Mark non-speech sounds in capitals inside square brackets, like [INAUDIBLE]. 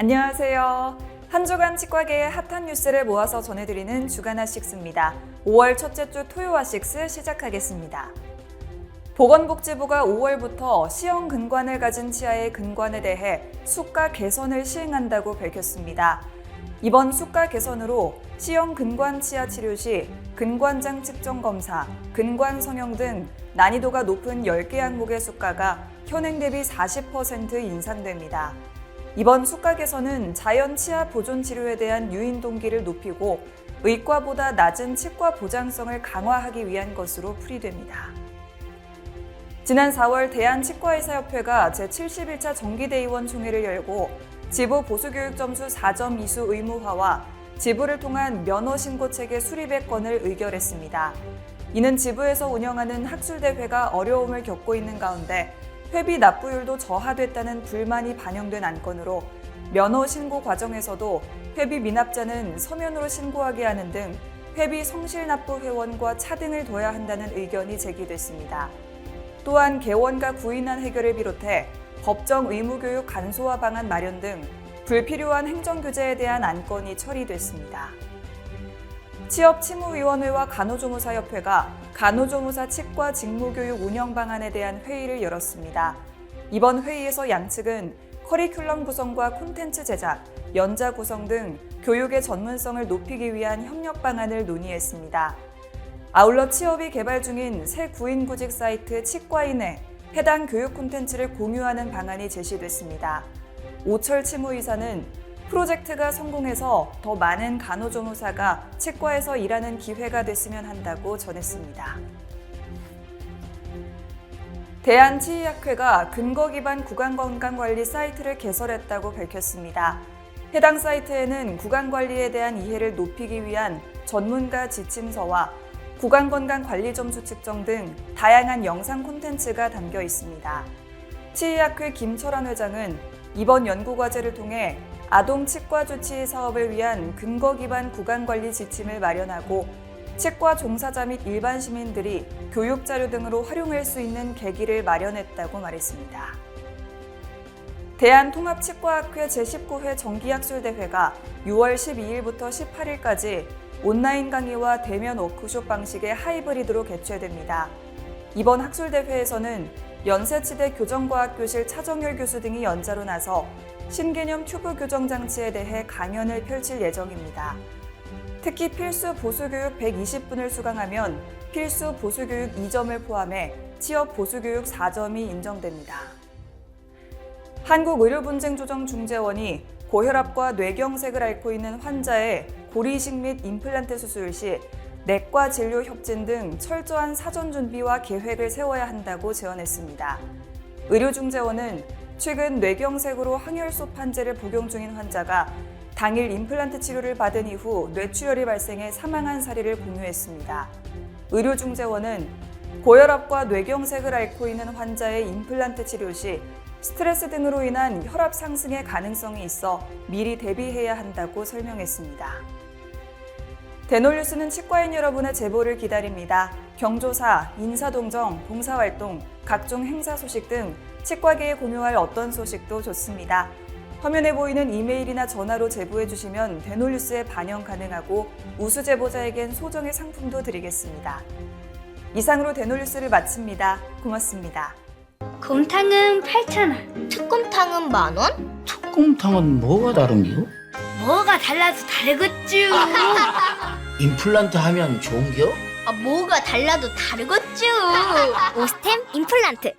안녕하세요. 한 주간 치과계의 핫한 뉴스를 모아서 전해드리는 주간 핫식스입니다. 5월 첫째 주 토요 핫식스 시작하겠습니다. 보건복지부가 5월부터 시형 근관을 가진 치아의 근관에 대해 수가 개선을 시행한다고 밝혔습니다. 이번 수가 개선으로 시형 근관 치아 치료 시 근관장 측정 검사, 근관 성형 등 난이도가 높은 10개 항목의 수가가 현행 대비 40% 인상됩니다. 이번 개선은 자연 치아 보존 치료에 대한 유인 동기를 높이고 의과보다 낮은 치과 보장성을 강화하기 위한 것으로 풀이됩니다. 지난 4월 대한치과의사협회가 제71차 정기대의원 총회를 열고 지부 보수교육 점수 4점 이수 의무화와 지부를 통한 면허 신고 체계 수립의 건을 의결했습니다. 이는 지부에서 운영하는 학술대회가 어려움을 겪고 있는 가운데 회비 납부율도 저하됐다는 불만이 반영된 안건으로 면허 신고 과정에서도 회비 미납자는 서면으로 신고하게 하는 등 회비 성실 납부 회원과 차등을 둬야 한다는 의견이 제기됐습니다. 또한 개원과 구인한 해결을 비롯해 법정 의무교육 간소화 방안 마련 등 불필요한 행정규제에 대한 안건이 처리됐습니다. 취업치무위원회와 간호조무사협회가 간호조무사 치과 직무교육 운영 방안에 대한 회의를 열었습니다. 이번 회의에서 양측은 커리큘럼 구성과 콘텐츠 제작, 연자 구성 등 교육의 전문성을 높이기 위한 협력 방안을 논의했습니다. 아울러 취업이 개발 중인 새 구인 구직 사이트 치과인에 해당 교육 콘텐츠를 공유하는 방안이 제시됐습니다. 오철 치무이사는 프로젝트가 성공해서 더 많은 간호조무사가 치과에서 일하는 기회가 됐으면 한다고 전했습니다. 대한치의학회가 근거 기반 구강건강관리 사이트를 개설했다고 밝혔습니다. 해당 사이트에는 구강관리에 대한 이해를 높이기 위한 전문가 지침서와 구강건강관리 점수 측정 등 다양한 영상 콘텐츠가 담겨 있습니다. 치의학회 김철환 회장은 이번 연구과제를 통해 아동 치과 주치 사업을 위한 근거 기반 구강관리 지침을 마련하고 치과 종사자 및 일반 시민들이 교육 자료 등으로 활용할 수 있는 계기를 마련했다고 말했습니다. 대한통합치과학회 제19회 정기학술대회가 6월 12일부터 18일까지 온라인 강의와 대면 워크숍 방식의 하이브리드로 개최됩니다. 이번 학술대회에서는 연세치대 교정과학교실 차정열 교수 등이 연자로 나서 신개념 튜브 교정 장치에 대해 강연을 펼칠 예정입니다. 특히 필수 보수교육 120분을 수강하면 필수 보수교육 2점을 포함해 취업 보수교육 4점이 인정됩니다. 한국의료분쟁조정중재원이 고혈압과 뇌경색을 앓고 있는 환자의 고리식 및 임플란트 수술 시 내과 진료 협진 등 철저한 사전 준비와 계획을 세워야 한다고 제언했습니다. 의료중재원은 최근 뇌경색으로 항혈소 판제를 복용 중인 환자가 당일 임플란트 치료를 받은 이후 뇌출혈이 발생해 사망한 사례를 공유했습니다. 의료중재원은 고혈압과 뇌경색을 앓고 있는 환자의 임플란트 치료 시 스트레스 등으로 인한 혈압 상승의 가능성이 있어 미리 대비해야 한다고 설명했습니다. 대놀뉴스는 치과인 여러분의 제보를 기다립니다. 경조사, 인사동정, 봉사활동, 각종 행사 소식 등 치과계에 공유할 어떤 소식도 좋습니다. 화면에 보이는 이메일이나 전화로 제보해 주시면 대놀뉴스에 반영 가능하고 우수 제보자에겐 소정의 상품도 드리겠습니다. 이상으로 대놀뉴스를 마칩니다. 고맙습니다. 곰탕은 8,000원. 특곰탕은 만 원? 특공탕은 뭐가 다른겨? 뭐가 달라도 다르겠쥬. [LAUGHS] 임플란트 하면 좋은겨? 아, 뭐가 달라도 다르겠죠. [LAUGHS] 오스템 임플란트.